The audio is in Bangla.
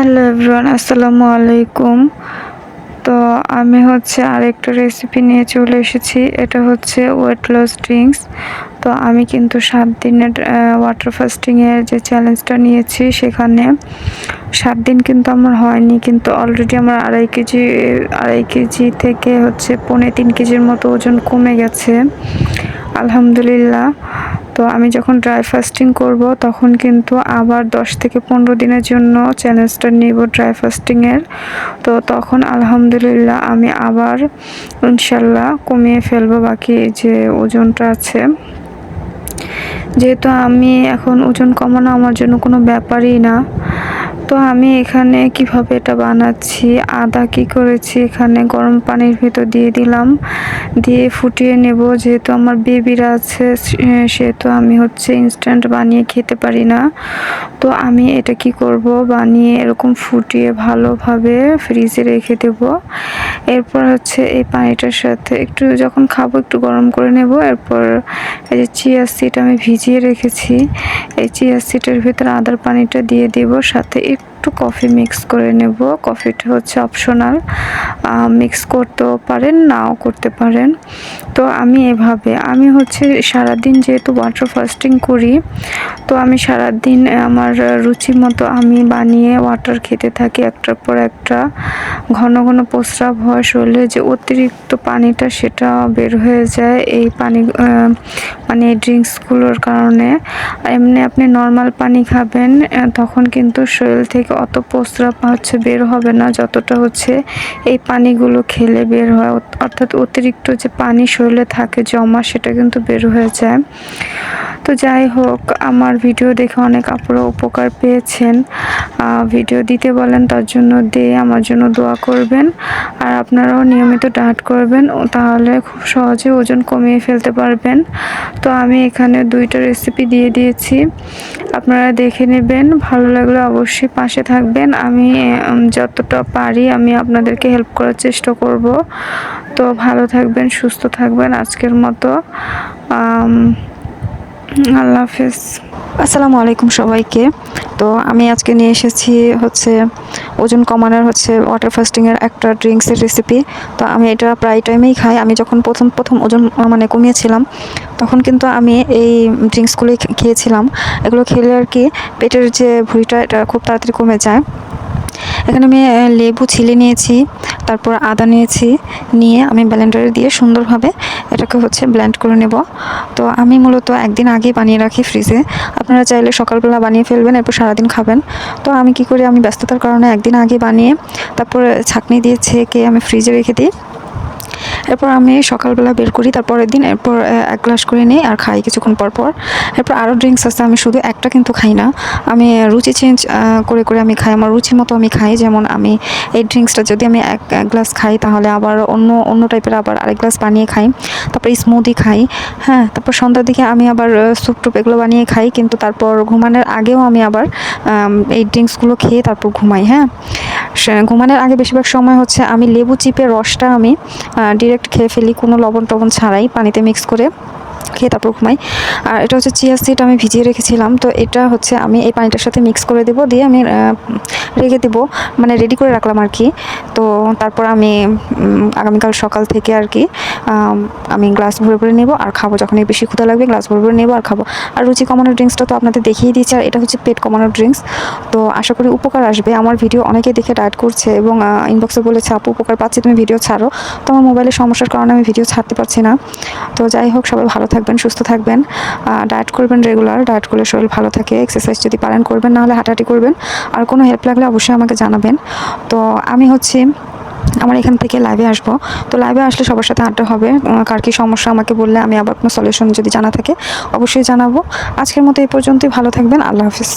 হ্যালো এভরিওয়ান, আসসালামু আলাইকুম। তো আমি হচ্ছে আরেকটা রেসিপি নিয়ে চলে এসেছি, এটা হচ্ছে ওয়েট লস ড্রিঙ্কস তো আমি কিন্তু সাত দিনের ওয়াটার ফাস্টিংয়ের যে চ্যালেঞ্জটা নিয়েছি সেখানে। সাত দিন কিন্তু আমার হয়নি, কিন্তু অলরেডি আমার আড়াই কেজি আড়াই কেজি থেকে হচ্ছে পৌনে তিন কেজির মতো ওজন কমে গেছে। আলহামদুলিল্লাহ। তো আমি যখন ড্রাই ফাস্টিং করব, তখন কিন্তু আবার দশ থেকে পনেরো দিনের জন্য চ্যালেঞ্জটা নিব ড্রাই ফাস্টিংয়ের তো তখন আলহামদুলিল্লাহ আমি আবার ইনশাল্লাহ কমিয়ে ফেলব বাকি যে ওজনটা আছে। যেহেতু আমি এখন ওজন কমানো আমার জন্য কোনো ব্যাপারই না। তো আমি এখানে কীভাবে এটা বানাচ্ছি, আদা কি করেছি এখানে গরম পানির ভিতর দিয়ে দিলাম, দিয়ে ফুটিয়ে নেব। যেহেতু আমার বেবিরা আছে সেহেতু আমি হচ্ছে ইনস্ট্যান্ট বানিয়ে খেতে পারি না। তো আমি এটা কি করব? বানিয়ে এরকম ফুটিয়ে ভালোভাবে ফ্রিজে রেখে দেব। এরপর হচ্ছে এই পানিটার সাথে একটু যখন খাব একটু গরম করে নেব। এরপর এই যে চিয়া সিড আমি ভিজিয়ে রেখেছি, এই চিয়া সিটের ভিতরে আদার পানিটা দিয়ে দেব। সাথে একটু কফি মিক্স করে নেব। কফিটা হচ্ছে অপশনাল মিক্স করতেও পারেন, নাও করতে পারেন। তো আমি এভাবে, আমি হচ্ছে সারাদিন যেহেতু ওয়াটার ফাস্টিং করি, তো আমি সারাদিন আমার রুচি মতো আমি বানিয়ে ওয়াটার খেতে থাকি একটার পর একটা। ঘন ঘন প্রস্রাব হয় শরীরে যে অতিরিক্ত পানিটা সেটা বের হয়ে যায় এই পানি মানে এই ড্রিঙ্কসগুলোর কারণে। এমনি আপনি নর্মাল পানি খাবেন তখন কিন্তু শরীর থেকে অত প্রস্রাব হচ্ছে বের হবে না, যতটা হচ্ছে এই পানিগুলো খেলে বের হয়। অর্থাৎ অতিরিক্ত যে পানি শরীরে থাকে জমা, সেটা কিন্তু বের হয়ে যায়। তো যাই হোক, আমার ভিডিও দেখে অনেক আপনারা উপকার পেয়েছেন। ভিডিও দিতে বলেন, তার জন্য দিয়ে আমার জন্য দোয়া করবেন। আর আপনারাও নিয়মিত ডায়েট করবেন তাহলে খুব সহজে ওজন কমিয়ে ফেলতে পারবেন। তো আমি এখানে দুইটা রেসিপি দিয়ে দিয়েছি। আপনারা দেখে নেবেন, ভালো লাগলে অবশ্যই পাশে থাকবেন। আমি যতটা পারি আমি আপনাদেরকে হেল্প করার চেষ্টা করব। তো ভালো থাকবেন, সুস্থ থাকবেন আজকের মতো। আল্লাহ হাফেজ। আসসালামু আলাইকুম সবাইকে। তো আমি আজকে নিয়ে এসেছি হচ্ছে ওজন কমানোর হচ্ছে ওয়াটার ফাস্টিংয়ের একটা ড্রিঙ্কসের রেসিপি তো আমি এটা প্রায় টাইমেই খাই। আমি যখন প্রথম প্রথম ওজন মানে কমিয়েছিলাম, তখন কিন্তু আমি এই ড্রিঙ্কসগুলোই খেয়েছিলাম। এগুলো খেলে আর কি পেটের যে ভুঁড়িটা, এটা খুব তাড়াতাড়ি কমে যায়। এখানে আমি লেবু ছিলে নিয়েছি, তারপর আদা নিয়েছি, নিয়ে আমি ব্লেন্ডারে দিয়ে সুন্দরভাবে এটাকে হচ্ছে ব্ল্যান্ড করে নেব। তো আমি মূলত একদিন আগে বানিয়ে রাখি ফ্রিজে আপনারা চাইলে সকালবেলা বানিয়ে ফেলবেন, এরপর সারাদিন খাবেন। তো আমি কি করি, আমি ব্যস্ততার কারণে একদিন আগে বানিয়ে তারপর ছাঁকনি দিয়ে ছেঁকে আমি ফ্রিজে রেখে দিই। এরপর আমি সকালবেলা বের করি, তারপরের দিন এরপর এক গ্লাস করে নিই আর খাই কিছুক্ষণ পর পর। এরপর আরও ড্রিঙ্কস আছে, আমি শুধু একটা কিন্তু খাই না। আমি রুচি চেঞ্জ করে করে আমি খাই, আমার রুচি মতো আমি খাই। যেমন আমি এই ড্রিঙ্কসটা যদি আমি এক গ্লাস খাই, তাহলে আবার অন্য অন্য টাইপের আবার আরেক গ্লাস বানিয়ে খাই। তারপর স্মুদি খাই হ্যাঁ তারপর সন্ধ্যার দিকে আমি আবার স্যুপ টুপ এগুলো বানিয়ে খাই। কিন্তু তারপর ঘুমানোর আগেও আমি আবার এই ড্রিঙ্কসগুলো খেয়ে তারপর ঘুমাই হ্যাঁ। ঘুমানোর আগে বেশিরভাগ সময় হচ্ছে আমি লেবু চিপে রসটা আমি ডিরেক্ট খেয়ে ফেলি, কোনো লবণ টবণ ছাড়াই, পানিতে মিক্স করে। খেয়ে তারপর ঘুমাই। আর এটা হচ্ছে চিয়া সিড আমি ভিজিয়ে রেখেছিলাম। তো এটা হচ্ছে আমি এই পানিটার সাথে মিক্স করে দেবো, দিয়ে আমি রেখে দেবো মানে রেডি করে রাখলাম আর কি। তো তারপর আমি আগামীকাল সকাল থেকে আর কি আমি গ্লাস ভরে ভরে নেব আর খাব। যখন বেশি ক্ষুদা লাগবে গ্লাস ভরে ভরে নেব আর খাব। আর রুচি কমানোর ড্রিঙ্কসটা তো আপনাদের দেখিয়ে দিয়েছি, আর এটা হচ্ছে পেট কমানোর ড্রিঙ্কস তো আশা করি উপকার আসবে। আমার ভিডিও অনেকে দেখে ডায়েট করছে এবং ইনবক্সে বলেছে, আপু, উপকার পাচ্ছি, তুমি ভিডিও ছাড়ো। তো আমার মোবাইলের সমস্যার কারণে আমি ভিডিও ছাড়তে পারছি না। তো যাই হোক, সবাই ভালো থাকবেন, সুস্থ থাকবেন। ডায়েট করবেন রেগুলার ডায়েট করলে শরীর ভালো থাকে। এক্সারসাইজ যদি পারেন করবেন, নাহলে হাঁটাহাঁটি করবেন। আর কোনো হেল্প লাগলে অবশ্যই আমাকে জানাবেন। তো আমি হচ্ছে আমার এখান থেকে লাইভে আসব। তো লাইভে আসলে সবার সাথে আড্ডা হবে। কার কী সমস্যা আমাকে বললে আমি আবার কোনো সলিউশন যদি জানা থাকে, অবশ্যই জানাব। আজকের মতো এই পর্যন্তই। ভালো থাকবেন। আল্লাহ হাফিজ।